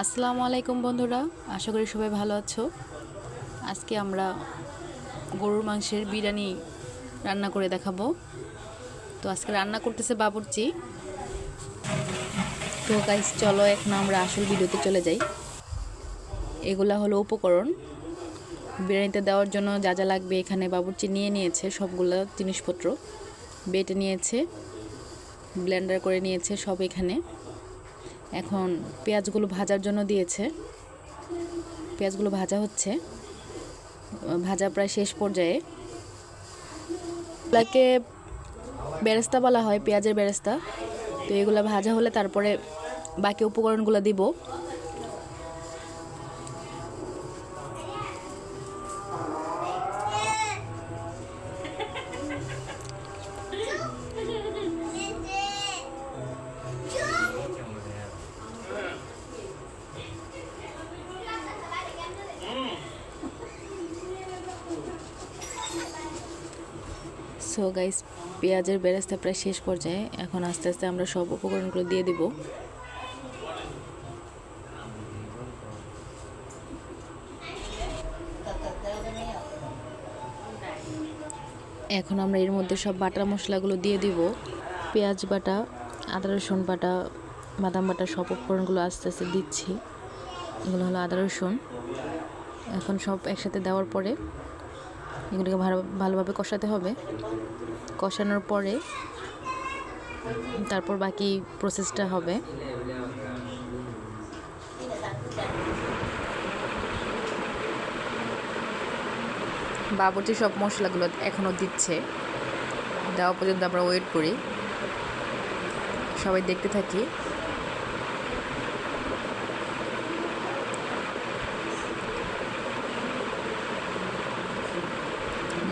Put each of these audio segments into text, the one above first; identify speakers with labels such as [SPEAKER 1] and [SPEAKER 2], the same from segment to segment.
[SPEAKER 1] আসসালামু আলাইকুম বন্ধুরা, আশা করি সবাই ভালো আছো। আজকে আমরা গরুর মাংসের বিরিয়ানি রান্না করে দেখাবো। তো আজকে রান্না করতেছে বাবুর্চি। তো গাইস চলো এখন আমরা আসল ভিডিওতে চলে যাই। এগুলা হলো উপকরণ। বিরিয়ানিতে দেওয়ার জন্য যা যা লাগবে এখানে বাবুর্চি নিয়ে নিয়েছে, সবগুলো জিনিসপত্র। বেটে নিয়েছে ব্লেন্ডার করে নিয়েছে, সব এখানে। এখন পেঁয়াজগুলো ভাজার জন্য দিয়েছে। পেঁয়াজগুলো ভাজা হচ্ছে। ভাজা প্রায় শেষ পর্যায়ে। এগুলাকে বেরেস্তা বলা হয়, পেঁয়াজের বেরেস্তা। তো এগুলো ভাজা হলে তারপরে বাকি উপকরণগুলো দিব। সো গাইস পেঁয়াজের বেরেস্তা প্রায় শেষ পর্যায়ে। এখন আস্তে আস্তে আমরা সব উপকরণগুলো দিয়ে দিব। এখন আমরা এর মধ্যে সব বাটা মশলাগুলো দিয়ে দিব। পেঁয়াজ বাটা, আদা রসুন বাটা, বাদাম বাটা সব উপকরণগুলো আস্তে আস্তে দিচ্ছি। এগুলো হলো আদা রসুন। এখন সব একসাথে দেওয়ার পরে এগুলোকে ভালো, ভালোভাবে কষাতে হবে। কষানোর পরে তারপর বাকি প্রসেসটা হবে। বাবুর্চি সব মশলাগুলো এখনও দিচ্ছে। দেওয়া পর্যন্ত আমরা ওয়েট করি। সবাই দেখতে থাকি।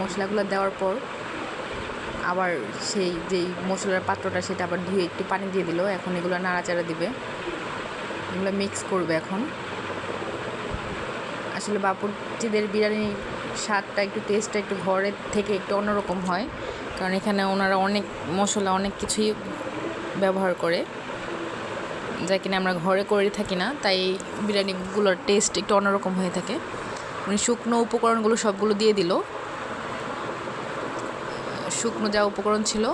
[SPEAKER 1] মশলাগুলো দেওয়ার পর আবার সেই যেই মশলার পাত্রটা, সেটা আবার ধুয়ে একটু পানি দিয়ে দিল। এখন এগুলো নাড়াচাড়া দিবে। এগুলো মিক্স করবে এখন। আসলে বাপুরচিদের বিরিয়ানির স্বাদটা, একটু টেস্টটা একটু ঘরের থেকে একটু অন্যরকম হয়। কারণ এখানে ওনারা অনেক মশলা, অনেক কিছুই ব্যবহার করে। যা কিনা আমরা ঘরে করে থাকি না, তাই বিরিয়ানিগুলোর টেস্ট একটু অন্যরকম হয়ে থাকে। উনি শুকনো উপকরণগুলো সবগুলো দিয়ে দিল। শুকনো যা উপকরণ ছিল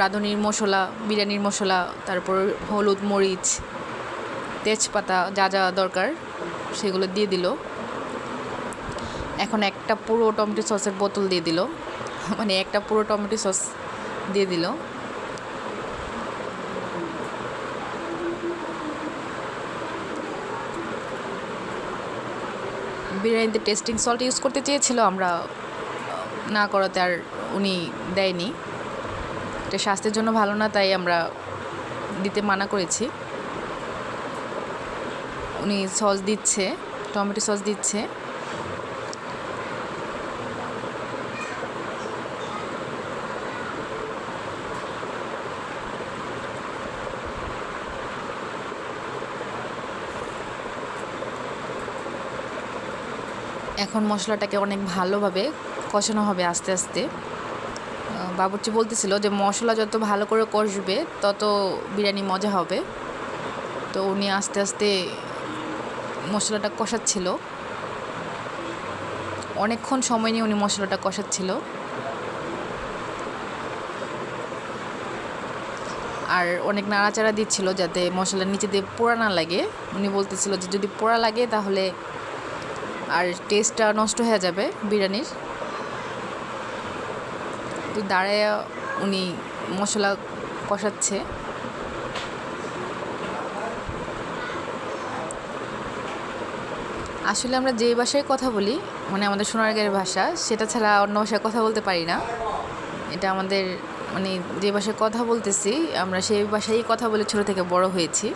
[SPEAKER 1] রাঁধুনির মশলা, বিরিয়ানির মশলা, তারপর হলুদ মরিচ, তেজপাতা যা যা দরকার সেগুলো দিয়ে দিল। এখন একটা পুরো টমেটো সসের বোতল দিয়ে দিল। মানে একটা পুরো টমেটো সস দিয়ে দিল। বিরিয়ানিতে টেস্টিং সল্ট ইউজ করতে চেয়েছিল, আমরা না করাতে আর উনি দেয়নি। এটা স্বাস্থ্যের জন্য ভালো না, তাই আমরা দিতে মানা করেছি। উনি সস দিচ্ছে, টমেটো সস দিচ্ছে। এখন মশলাটাকে অনেক ভালোভাবে কষানো হবে আস্তে আস্তে। বাবুর্চি বলতেছিল যে মশলা যত ভালো করে কষবে, তত বিরিয়ানি মজা হবে। তো উনি আস্তে আস্তে মশলাটা কষাচ্ছিল। অনেকক্ষণ সময় নিয়ে উনি মশলাটা কষাচ্ছিল। আর অনেক নাড়াচাড়া দিচ্ছিল যাতে মশলার নিচে দিয়ে পোড়া না লাগে। উনি বলতেছিল যে যদি পোড়া লাগে তাহলে আর টেস্টটা নষ্ট হয়ে যাবে বিরিয়ানির। তো দাঁড়ায় উনি মশলা কষাচ্ছে। আসলে আমরা যে ভাষায় কথা বলি মানে আমাদের সোনারগাঁয়ের ভাষা, সেটা ছাড়া অন্য ভাষায় কথা বলতে পারি না। এটা আমাদের মানে যে ভাষায় কথা বলতেছি, আমরা সেই ভাষায় কথা বলে ছোটো থেকে বড় হয়েছি।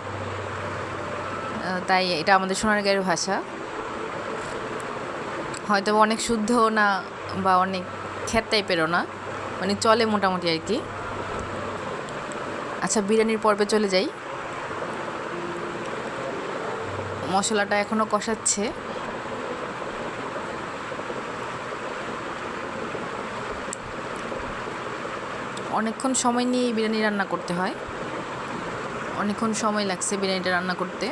[SPEAKER 1] তাই এটা আমাদের সোনারগাঁয়ের ভাষা। হয়তো অনেক শুদ্ধ না বা অনেক খ্যাত টাইপেরও না মানে চলে মোটামুটি আর কি। আচ্ছা বিরিয়ানির পর্বে চলে যাই। মশলাটা এখনও কষাচ্ছে। অনেকক্ষণ সময় নিয়ে বিরিয়ানি রান্না করতে হয়। অনেকক্ষণ সময় লাগছে বিরিয়ানিটা রান্না করতে।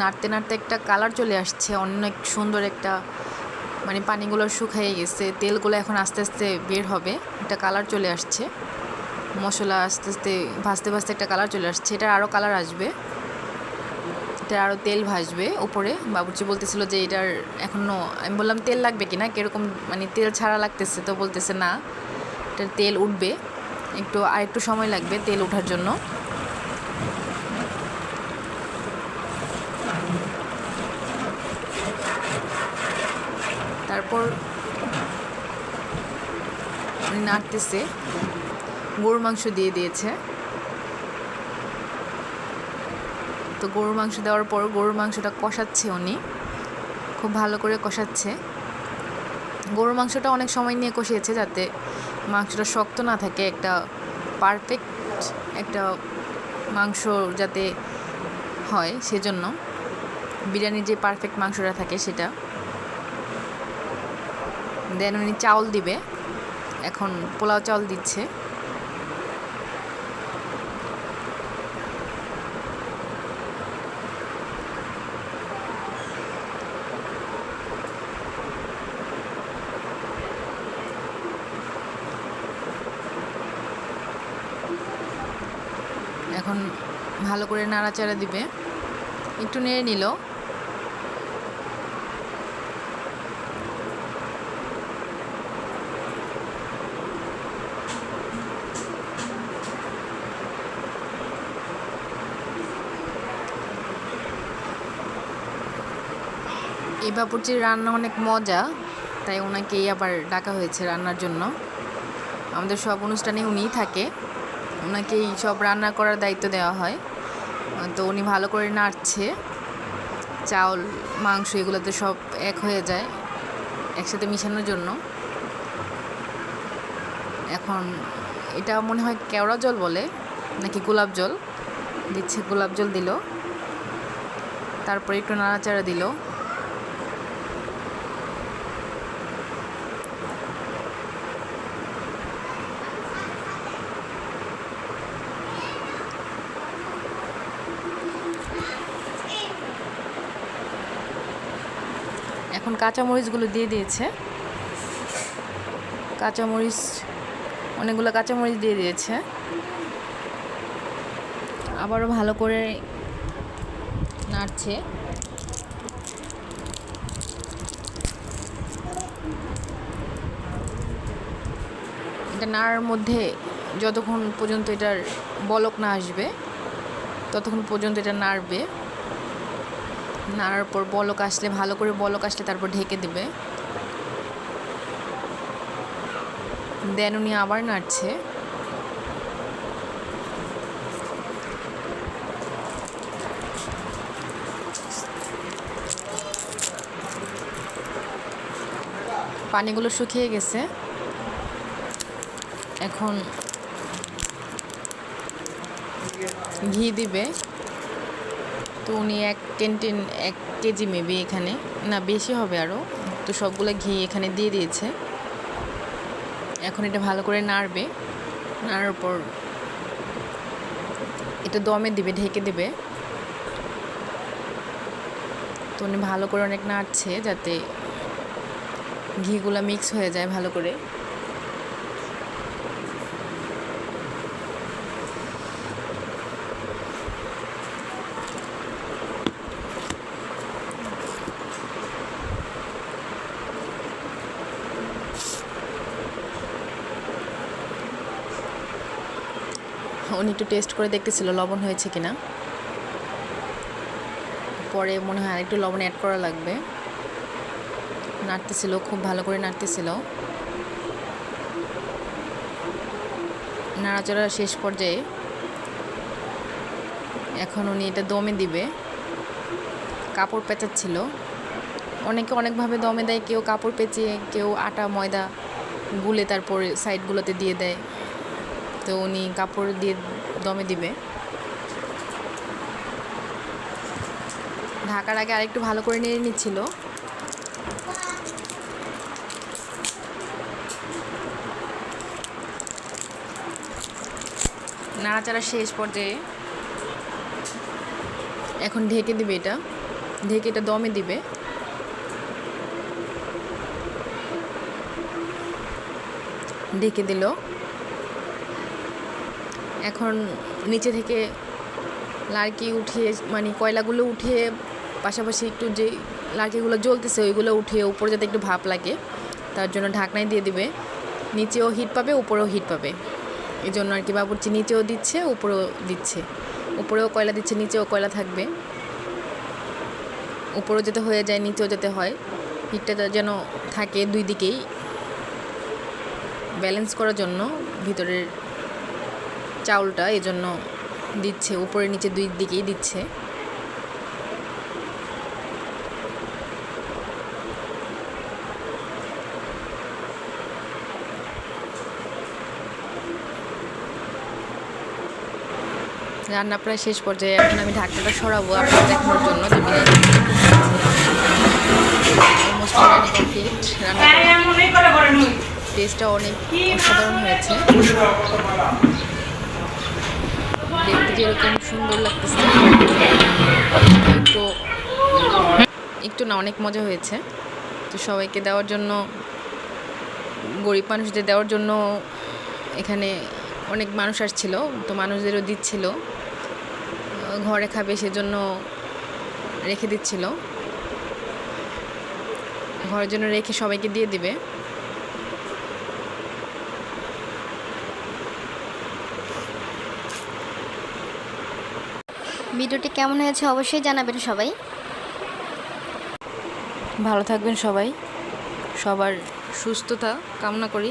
[SPEAKER 1] নাড়তে নাড়তে একটা কালার চলে আসছে, অনেক সুন্দর একটা মানে পানিগুলো শুকিয়ে গেছে, তেলগুলো এখন আস্তে আস্তে বের হবে, একটা কালার চলে আসছে, মশলা আস্তে আস্তে ভাজতে ভাজতে একটা কালার চলে আসছে, এটার আরও কালার আসবে, এটার আরও তেল ভাসবে উপরে, বাবুর্চি বলতেছিল যে এটার এখনও আমি বললাম তেল লাগবে কি না কীরকম মানে তেল ছাড়া লাগতেছে তো বলতেছে না, এটার তেল উঠবে, একটু আর একটু সময় লাগবে তেল ওঠার জন্য। তারপর নাড়তেছে, গরুর মাংস দিয়ে দিয়েছে। তো গরুর মাংস দেওয়ার পর গরুর মাংসটা কষাচ্ছে উনি, খুব ভালো করে কষাচ্ছে। গরুর মাংসটা অনেক সময় নিয়ে কষিয়েছে যাতে মাংসটা শক্ত না থাকে, একটা পারফেক্ট একটা মাংস যাতে হয় সেজন্য। বিরিয়ানির যে পারফেক্ট মাংসটা থাকে সেটা। দেন উনি চাউল দিবে। এখন পোলাও চাউল দিচ্ছে। এখন ভালো করে নাড়াচাড়া দিবে। একটু নেড়ে নিল। এই বাপুরচির রান্না অনেক মজা, তাই ওনাকেই আবার ডাকা হয়েছে রান্নার জন্য। আমাদের সব অনুষ্ঠানে উনিই থাকে। ওনাকেই সব রান্না করার দায়িত্ব দেওয়া হয়। তো উনি ভালো করে নাড়ছে। চাউল, মাংস এগুলোতে সব এক হয়ে যায়, একসাথে মিশানোর জন্য। এখন এটা মনে হয় কেওড়া জল বলে, নাকি গোলাপ জল? দিচ্ছে গোলাপ জল দিল। তারপরে একটু নাড়াচাড়া দিল। এখন কাঁচামরিচগুলো দিয়ে দিয়েছে। কাঁচামরিচ, অনেকগুলো কাঁচামরিচ দিয়ে দিয়েছে। আবারও ভালো করে নাড়ছে। এটা নাড়ার মধ্যে যতক্ষণ পর্যন্ত এটার বলক না আসবে, ততক্ষণ পর্যন্ত এটা নাড়বে। নাড়ার পর বলক আসলে, ভালো করে বলক আসলে তারপর ঢেকে দেবে। দেন উনি আবার নাড়ছে। পানিগুলো শুকিয়ে গেছে। এখন ঘি দিবে। উনি এক ক্যান্টিন এক কেজি মেবি এখানে। না, বেশি হবে আরও তো সবগুলো ঘি এখানে দিয়ে দিয়েছে। এখন এটা ভালো করে নাড়বে। নাড়ার পর এটা দমে দিবে, ঢেকে দেবে। তো উনি ভালো করে অনেক নাড়ছে যাতে ঘিগুলো মিক্স হয়ে যায় ভালো করে। উনি একটু টেস্ট করে দেখতেছিল লবণ হয়েছে কিনা। পরে মনে হয় আরেকটু লবণ অ্যাড করা লাগবে। নাড়তেছিল, খুব ভালো করে নাড়তেছিল। নাড়াচাড়া শেষ পর্যায়ে এখন উনি এটা দমে দিবে। কাপড় পেঁচাচ্ছিল। অনেকে অনেকভাবে দমে দেয়, কেউ কাপড় পেঁচিয়ে, কেউ আটা, ময়দা গুলে তারপরে সাইডগুলোতে দিয়ে দেয়। তো উনি কাপড় দিয়ে দমে দিবে। ঢাকার আগে আরেকটু ভালো করে নিয়ে নিচ্ছিল। নাড়াচাড়া শেষ পর্যায়ে এখন ঢেকে দিবে এটা। ঢেকে এটা দমে দিবে। ঢেকে দিল। এখন নিচে থেকে লাড়কি উঠিয়ে মানে কয়লাগুলো উঠিয়ে পাশাপাশি একটু যে লাড়কিগুলো জ্বলতেছে, ওইগুলো উঠিয়ে উপরে যাতে একটু ভাপ লাগে, তার জন্য ঢাকনায় দিয়ে দিবে। নিচেও হিট পাবে, উপরেও হিট পাবে। এই জন্য আর কি বাবুর্চি নিচেও দিচ্ছে, উপরেও দিচ্ছে। উপরেও কয়লা দিচ্ছে, নিচেও কয়লা থাকবে। উপরেও যাতে হয়ে যায়, নিচেও যাতে হয়। হিটটা যেন থাকে দুই দিকেই। ব্যালেন্স করার জন্য ভিতরের চাউলটা এই জন্য দিচ্ছে উপরে নিচে দুই দিকেই দিচ্ছে। রান্না প্রায় শেষ পর্যায়ে এখন আমি ঢাকনাটা সরাবো আপনাদের দেখানোর জন্য যে বিরিয়ানি অলমোস্ট টেস্টটা অনেক অসাধারণ হয়েছে। দেখতে যেরকম সুন্দর লাগতেছে। একটু একটু না, অনেক মজা হয়েছে। তো সবাইকে দেওয়ার জন্য, গরিব মানুষদের দেওয়ার জন্য এখানে অনেক মানুষ আসছিল, তো মানুষদেরও দিচ্ছিল। ঘরে খাবে সেজন্য রেখে দিচ্ছিল। ঘরের জন্য রেখে সবাইকে দিয়ে দিবে।
[SPEAKER 2] ভিডিওটি কেমন হয়েছে অবশ্যই জানাবেন সবাই।
[SPEAKER 1] ভালো থাকবেন সবাই। সবার সুস্থতা কামনা করি।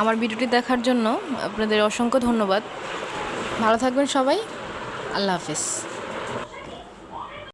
[SPEAKER 1] আমার ভিডিওটি দেখার জন্য আপনাদের অসংখ্য ধন্যবাদ। ভালো থাকবেন সবাই। আল্লাহ হাফিজ।